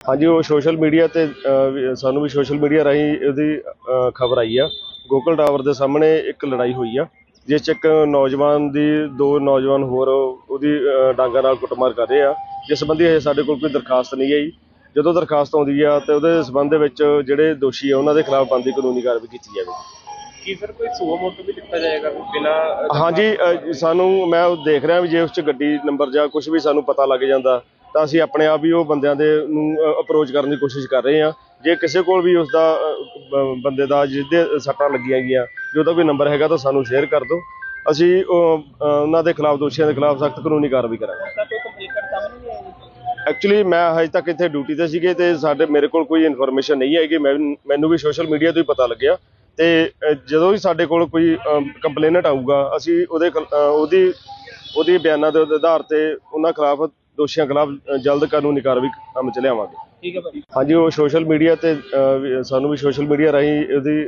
ਹਾਂਜੀ ਉਹ social media ਤੇ ਸਾਨੂੰ ਵੀ ਸੋਸ਼ਲ ਮੀਡੀਆ ਰਾਹੀਂ ਉਹਦੀ ਖਬਰ ਆਈ ਆ। ਗੋਕਲ ਟਾਵਰ ਦੇ ਸਾਹਮਣੇ ਇੱਕ ਲੜਾਈ ਹੋਈ ਆ ਜਿਸ ਚ ਇੱਕ ਨੌਜਵਾਨ ਦੀ ਦੋ ਨੌਜਵਾਨ ਹੋਰ ਉਹਦੀ ਡਾਂਗਾਂ ਨਾਲ ਕੁੱਟਮਾਰ ਕਰ ਰਹੇ ਆ। ਜਿਸ ਸੰਬੰਧੀ ਹਜੇ ਸਾਡੇ ਕੋਲ ਕੋਈ ਦਰਖਾਸਤ ਨਹੀਂ ਆਈ। ਜਦੋਂ ਦਰਖਾਸਤ ਆਉਂਦੀ ਆ ਤੇ ਉਹਦੇ ਸੰਬੰਧ ਦੇ ਵਿੱਚ ਜਿਹੜੇ ਦੋਸ਼ੀ ਆ ਉਹਨਾਂ ਦੇ ਖਿਲਾਫ ਬਣਦੀ ਕਾਨੂੰਨੀ ਕਾਰਵਾਈ ਕੀਤੀ ਜਾਵੇ। ਕੀ ਸਰ ਕੋਈ ਸੂਆ ਮੋਟੋ ਵੀ ਲਿਖਿਆ ਜਾਏਗਾ ਬਿਨਾ ਹਾਂਜੀ ਸਾਨੂੰ ਮੈਂ ਦੇਖ ਰਿਹਾ ਵੀ ਜੇ ਉਸ ਚ ਗੱਡੀ ਨੰਬਰ ਜਾਂ ਕੁਝ ਵੀ ਸਾਨੂੰ ਪਤਾ ਲੱਗ ਜਾਂਦਾ ਤਾਂ ਅਸੀਂ ਆਪਣੇ ਆਪ ਹੀ ਉਹ ਬੰਦਿਆਂ ਦੇ ਨੂੰ ਅਪਰੋਚ ਕਰਨ ਦੀ ਕੋਸ਼ਿਸ਼ ਕਰ ਰਹੇ ਹਾਂ। ਜੇ ਕਿਸੇ ਕੋਲ ਵੀ ਉਸ ਦਾ ਬੰਦੇ ਦਾ ਜਿਹਦੇ ਸੱਟਾਂ ਲੱਗੀਆਂ ਗਈਆਂ ਜੇ ਉਹਦਾ ਕੋਈ ਨੰਬਰ ਹੈਗਾ ਤਾਂ ਸਾਨੂੰ ਸ਼ੇਅਰ ਕਰ ਦਿਓ। ਅਸੀਂ ਉਹਨਾਂ ਦੇ ਖਿਲਾਫ ਦੋਸ਼ੀਆਂ ਦੇ ਖਿਲਾਫ ਸਖਤ ਕਾਨੂੰਨੀ ਕਾਰਵਾਈ ਕਰਾਂਗੇ। ਐਕਚੁਅਲੀ ਮੈਂ ਹਜੇ ਤੱਕ ਇੱਥੇ ਡਿਊਟੀ ਤੇ ਸੀਗੇ ਤੇ ਸਾਡੇ ਮੇਰੇ ਕੋਲ ਕੋਈ ਇਨਫੋਰਮੇਸ਼ਨ ਨਹੀਂ ਹੈਗੀ। ਮੈਂ ਮੈਨੂੰ ਵੀ ਸੋਸ਼ਲ ਮੀਡੀਆ ਤੋਂ ਹੀ ਪਤਾ ਲੱਗਿਆ। ਤੇ ਜਦੋਂ ਵੀ ਸਾਡੇ ਕੋਲ ਕੋਈ ਕੰਪਲੇਨਟ ਆਊਗਾ ਅਸੀਂ ਉਹਦੇ ਉਹਦੀ ਉਹਦੀ ਬਿਆਨਾਂ ਦੇ ਆਧਾਰ ਤੇ ਉਹਨਾਂ ਖਿਲਾਫ ਦੋਸ਼ੀਆਂ ਖਿਲਾਫ ਜਲਦ ਕਾਨੂੰਨੀ ਕਾਰਵਾਈ ਕੰਮ ਚ ਲਿਆਵਾਂਗੇ। ਠੀਕ ਹੈ ਭਾਜੀ। ਹਾਂਜੀ ਉਹ ਸੋਸ਼ਲ ਮੀਡੀਆ ਤੇ ਵੀ ਸਾਨੂੰ ਵੀ ਸੋਸ਼ਲ ਮੀਡੀਆ ਰਾਹੀਂ ਉਹਦੀ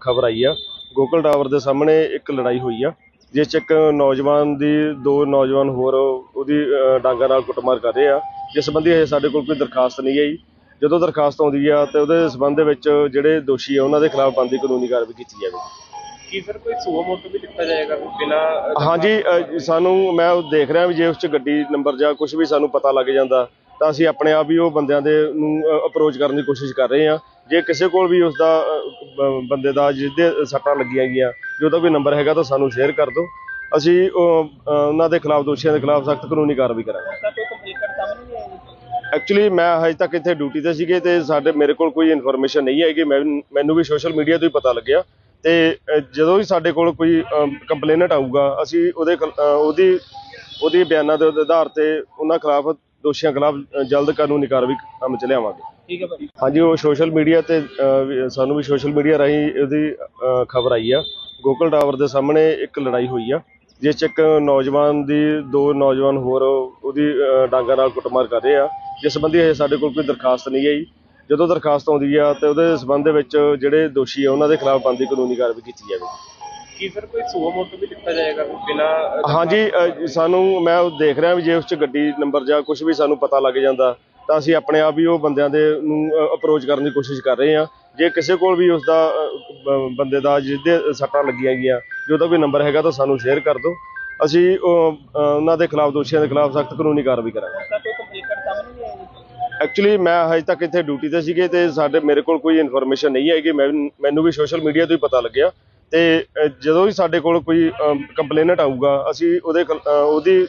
ਖਬਰ ਆਈ ਆ। ਗੋਕਲ ਟਾਵਰ ਦੇ ਸਾਹਮਣੇ ਇੱਕ ਲੜਾਈ ਹੋਈ ਆ ਜਿਸ ਚ ਇੱਕ ਨੌਜਵਾਨ ਦੀ ਦੋ ਨੌਜਵਾਨ ਹੋਰ ਉਹਦੀ ਅਹ, ਡਾਂਗਾਂ ਨਾਲ ਕੁੱਟਮਾਰ ਕਰ ਰਹੇ ਆ। ਜਿਸ ਸੰਬੰਧੀ ਹਜੇ ਸਾਡੇ ਕੋਲ ਕੋਈ ਦਰਖਾਸਤ ਨਹੀਂ ਆਈ। ਜਦੋਂ ਦਰਖਾਸਤ ਆਉਂਦੀ ਆ ਤੇ ਉਹਦੇ ਸੰਬੰਧ ਦੇ ਵਿੱਚ ਜਿਹੜੇ ਦੋਸ਼ੀ ਆ ਉਹਨਾਂ ਦੇ ਖਿਲਾਫ ਬਣਦੀ ਕਾਨੂੰਨੀ ਕਾਰਵਾਈ ਕੀਤੀ ਜਾਵੇ ਕੀ ਸਰ ਕੋਈ ਸੂਆ ਮੋਟੋ ਵੀ ਲਿਖਿਆ ਜਾਏਗਾ ਬਿਨਾ ਹਾਂਜੀ ਸਾਨੂੰ ਮੈਂ ਉਹ ਦੇਖ ਰਿਹਾ ਵੀ ਜੇ ਉਸ ਚ ਗੱਡੀ ਨੰਬਰ ਜਾਂ ਕੁਝ ਵੀ ਸਾਨੂੰ ਪਤਾ ਲੱਗ ਜਾਂਦਾ ਤਾਂ ਅਸੀਂ ਆਪਣੇ ਆਪ ਹੀ ਉਹ ਬੰਦਿਆਂ ਦੇ ਨੂੰ ਅਪਰੋਚ ਕਰਨ ਦੀ ਕੋਸ਼ਿਸ਼ ਕਰ ਰਹੇ ਹਾਂ। ਜੇ ਕਿਸੇ ਕੋਲ ਵੀ ਉਸ ਦਾ ਬ- ਬੰਦੇ ਦਾ ਜਿਹਦੇ ਸੱਟਾਂ ਲੱਗੀਆਂ ਗਈਆਂ ਜੇ ਉਹਦਾ ਕੋਈ ਨੰਬਰ ਹੈਗਾ ਤਾਂ ਸਾਨੂੰ ਸ਼ੇਅਰ ਕਰ ਦਿਓ। ਅਸੀਂ ਉਹ, ਉਹਨਾਂ ਦੇ ਖਿਲਾਫ ਦੋਸ਼ੀਆਂ ਦੇ ਖਿਲਾਫ ਸਖਤ ਕਾਨੂੰਨੀ ਕਾਰਵਾਈ ਕਰਾਂਗੇ। ਤਾਂ ਕੋਈ ਕੰਪਲੀਟ ਕਰ ਸਾਹਮਣੇ ਨਹੀਂ ਆਈ? ਐਕਚੁਅਲੀ ਮੈਂ ਹਜੇ ਤੱਕ ਇੱਥੇ ਡਿਊਟੀ ਤੇ ਸੀਗੇ ਤੇ ਸਾਡੇ ਮੇਰੇ ਕੋਲ ਕੋਈ ਇਨਫੋਰਮੇਸ਼ਨ ਨਹੀਂ ਹੈਗੀ। ਮੈਂ ਮੈਨੂੰ ਵੀ ਸੋਸ਼ਲ ਮੀਡੀਆ ਤੋਂ ਹੀ ਪਤਾ ਲੱਗਿਆ। ਤੇ ਜਦੋਂ ਵੀ ਸਾਡੇ ਕੋਲ ਕੋਈ ਕੰਪਲੇਨਟ ਆਊਗਾ ਅਸੀਂ ਉਹਦੇ ਉਹਦੀ ਉਹਦੀ ਬਿਆਨਾਂ ਦੇ ਆਧਾਰ ਤੇ ਉਹਨਾਂ ਖਿਲਾਫ ਦੋਸ਼ੀਆਂ ਖਿਲਾਫ ਜਲਦ ਕਾਨੂੰਨੀ ਕਾਰਵਾਈ ਕੰਮ ਚ ਲਿਆਵਾਂਗੇ। ਠੀਕ ਹੈ ਭਾਜੀ। ਹਾਂਜੀ ਉਹ ਸੋਸ਼ਲ ਮੀਡੀਆ ਤੇ ਸਾਨੂੰ ਵੀ ਸੋਸ਼ਲ ਮੀਡੀਆ ਰਾਹੀਂ ਉਹਦੀ ਖਬਰ ਆਈ ਆ। ਗੋਕਲ ਟਾਵਰ ਦੇ ਸਾਹਮਣੇ ਇੱਕ ਲੜਾਈ ਹੋਈ ਆ ਜਿਸ ਚ ਇੱਕ ਨੌਜਵਾਨ ਦੀ ਦੋ ਨੌਜਵਾਨ ਹੋਰ ਉਹਦੀ ਡਾਂਗਾਂ ਨਾਲ ਕੁੱਟਮਾਰ ਕਰ ਰਹੇ ਆ। ਜਿਸ ਸੰਬੰਧੀ ਸਾਡੇ ਕੋਲ ਕੋਈ ਦਰਖਾਸਤ ਨਹੀਂ ਆਈ। ਜਦੋਂ ਦਰਖਾਸਤ ਆਉਂਦੀ ਆ ਤੇ ਉਹਦੇ ਸੰਬੰਧ ਦੇ ਵਿੱਚ ਜਿਹੜੇ ਦੋਸ਼ੀ ਆ ਉਹਨਾਂ ਦੇ ਖਿਲਾਫ ਬਣਦੀ ਕਾਨੂੰਨੀ ਕਾਰਵਾਈ ਕੀਤੀ ਜਾਵੇ। ਕੀ ਸਰ ਕੋਈ ਸੂਆ ਮੋਟੋ ਵੀ ਲਿਖਿਆ ਜਾਏਗਾ ਬਿਨਾ ਹਾਂਜੀ ਸਾਨੂੰ ਮੈਂ ਉਹ ਦੇਖ ਰਿਹਾ ਵੀ ਜੇ ਉਸ ਚ ਗੱਡੀ ਨੰਬਰ ਜਾਂ ਕੁਝ ਵੀ ਸਾਨੂੰ ਪਤਾ ਲੱਗ ਜਾਂਦਾ ਤਾਂ ਅਸੀਂ ਆਪਣੇ ਆਪ ਹੀ ਉਹ ਬੰਦਿਆਂ ਦੇ ਨੂੰ ਅਪਰੋਚ ਕਰਨ ਦੀ ਕੋਸ਼ਿਸ਼ ਕਰ ਰਹੇ ਹਾਂ। ਜੇ ਕਿਸੇ ਕੋਲ ਵੀ ਉਸ ਦਾ ਬੰਦੇ ਦਾ ਜਿਹਦੇ ਸੱਟਾਂ ਲੱਗੀਆਂ ਗਈਆਂ ਜੇ ਉਹਦਾ ਕੋਈ ਨੰਬਰ ਹੈਗਾ ਤਾਂ ਸਾਨੂੰ ਸ਼ੇਅਰ ਕਰ ਦਿਓ। ਅਸੀਂ ਉਹ, ਉਹਨਾਂ ਦੇ ਖਿਲਾਫ ਦੋਸ਼ੀਆਂ ਦੇ ਖਿਲਾਫ ਸਖਤ ਕਾਨੂੰਨੀ ਕਾਰਵਾਈ ਕਰਾਂਗੇ। ਐਕਚੁਅਲੀ ਮੈਂ ਹਜੇ ਤੱਕ ਇੱਥੇ ਡਿਊਟੀ ਤੇ ਸੀਗੇ ਤੇ ਸਾਡੇ ਮੇਰੇ ਕੋਲ ਕੋਈ ਇਨਫੋਰਮੇਸ਼ਨ ਨਹੀਂ ਹੈਗੀ। ਮੈਨੂੰ ਵੀ ਸੋਸ਼ਲ ਮੀਡੀਆ ਤੋਂ ਹੀ ਪਤਾ ਲੱਗਿਆ। ਤੇ ਜਦੋਂ ਵੀ ਸਾਡੇ ਕੋਲ ਕੋਈ ਕੰਪਲੇਨਟ ਆਊਗਾ ਅਸੀਂ ਉਹਦੇ ਉਹਦੀ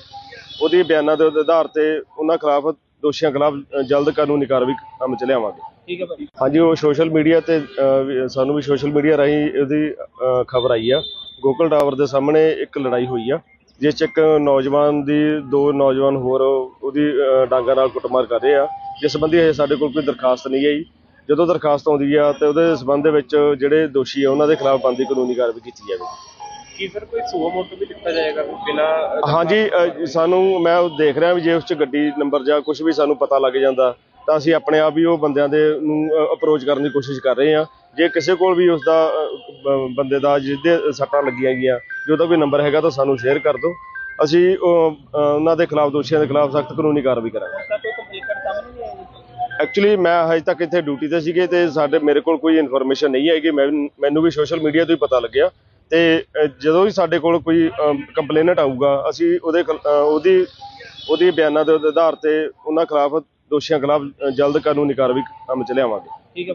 ਉਹਦੀ ਬਿਆਨਾਂ ਦੇ ਆਧਾਰ ਤੇ ਉਹਨਾਂ ਖਿਲਾਫ ਦੋਸ਼ੀਆਂ ਖਿਲਾਫ ਜਲਦ ਕਾਨੂੰਨੀ ਕਾਰਵਾਈ ਕੰਮ ਚ ਲਿਆਵਾਂਗੇ। ਠੀਕ ਹੈ ਭਾਜੀ। ਹਾਂਜੀ ਉਹ ਸੋਸ਼ਲ ਮੀਡੀਆ ਤੇ ਸਾਨੂੰ ਵੀ ਸੋਸ਼ਲ ਮੀਡੀਆ ਰਾਹੀਂ ਉਹਦੀ ਖਬਰ ਆਈ ਆ। ਗੋਕਲ ਟਾਵਰ ਦੇ ਸਾਹਮਣੇ ਇੱਕ ਲੜਾਈ ਹੋਈ ਆ ਜਿਸ ਚ ਇੱਕ ਨੌਜਵਾਨ ਦੀ ਦੋ ਨੌਜਵਾਨ ਹੋਰ ਉਹਦੀ ਡਾਂਗਾਂ ਨਾਲ ਕੁੱਟਮਾਰ ਕਰ ਰਹੇ ਆ। ਜਿਸ ਸੰਬੰਧੀ ਹਜੇ ਸਾਡੇ ਕੋਲ ਕੋਈ ਦਰਖਾਸਤ ਨਹੀਂ ਆਈ। ਜਦੋਂ ਦਰਖਾਸਤ ਆਉਂਦੀ ਆ ਤੇ ਉਹਦੇ ਸੰਬੰਧ ਦੇ ਵਿੱਚ ਜਿਹੜੇ ਦੋਸ਼ੀ ਆ ਉਹਨਾਂ ਦੇ ਖਿਲਾਫ ਬਣਦੀ ਕਾਨੂੰਨੀ ਕਾਰਵਾਈ ਕੀਤੀ ਜਾਵੇ। ਕੀ ਸਰ ਕੋਈ ਸੂਆ ਮੋਟੋ ਵੀ ਲਿਖਿਆ ਜਾਏਗਾ ਬਿਨਾ ਹਾਂਜੀ ਸਾਨੂੰ ਮੈਂ ਉਹ ਦੇਖ ਰਿਹਾ ਵੀ ਜੇ ਉਸ ਚ ਗੱਡੀ ਨੰਬਰ ਜਾਂ ਕੁਝ ਵੀ ਸਾਨੂੰ ਪਤਾ ਲੱਗ ਜਾਂਦਾ ਤਾਂ ਅਸੀਂ ਆਪਣੇ ਆਪ ਹੀ ਉਹ ਬੰਦਿਆਂ ਦੇ ਨੂੰ ਅਪਰੋਚ ਕਰਨ ਦੀ ਕੋਸ਼ਿਸ਼ ਕਰ ਰਹੇ ਹਾਂ। ਜੇ ਕਿਸੇ ਕੋਲ ਵੀ ਉਸ ਦਾ ਬ- ਬੰਦੇ ਦਾ ਜਿਹਦੇ ਸੱਟਾਂ ਲੱਗੀਆਂ ਗਈਆਂ ਜੇ ਉਹਦਾ ਕੋਈ ਨੰਬਰ ਹੈਗਾ ਤਾਂ ਸਾਨੂੰ ਸ਼ੇਅਰ ਕਰ ਦਿਓ। ਅਸੀਂ ਉਹ, ਉਹਨਾਂ ਦੇ ਖਿਲਾਫ ਦੋਸ਼ੀਆਂ ਦੇ ਖਿਲਾਫ ਸਖਤ ਕਾਨੂੰਨੀ ਕਾਰਵਾਈ ਕਰਾਂਗੇ। ਐਕਚੁਅਲੀ ਮੈਂ ਹਜੇ ਤੱਕ ਇੱਥੇ ਡਿਊਟੀ ਤੇ ਸੀਗੇ ਤੇ ਸਾਡੇ ਮੇਰੇ ਕੋਲ ਕੋਈ ਇਨਫੋਰਮੇਸ਼ਨ ਨਹੀਂ ਹੈਗੀ। ਮੈਂ ਮੈਨੂੰ ਵੀ ਸੋਸ਼ਲ ਮੀਡੀਆ ਤੋਂ ਹੀ ਪਤਾ ਲੱਗਿਆ। ਤੇ ਜਦੋਂ ਵੀ ਸਾਡੇ ਕੋਲ ਕੋਈ ਕੰਪਲੇਨਟ ਆਊਗਾ ਅਸੀਂ ਉਹਦੇ ਉਹਦੀ ਉਹਦੀ ਬਿਆਨਾਂ ਦੇ ਆਧਾਰ ਤੇ ਉਹਨਾਂ ਖਿਲਾਫ ਦੋਸ਼ੀਆਂ ਖਿਲਾਫ ਜਲਦ ਕਾਨੂੰਨੀ ਕਾਰਵਾਈ ਕੰਮ ਚ ਲਿਆਵਾਂਗੇ। ਠੀਕ ਹੈ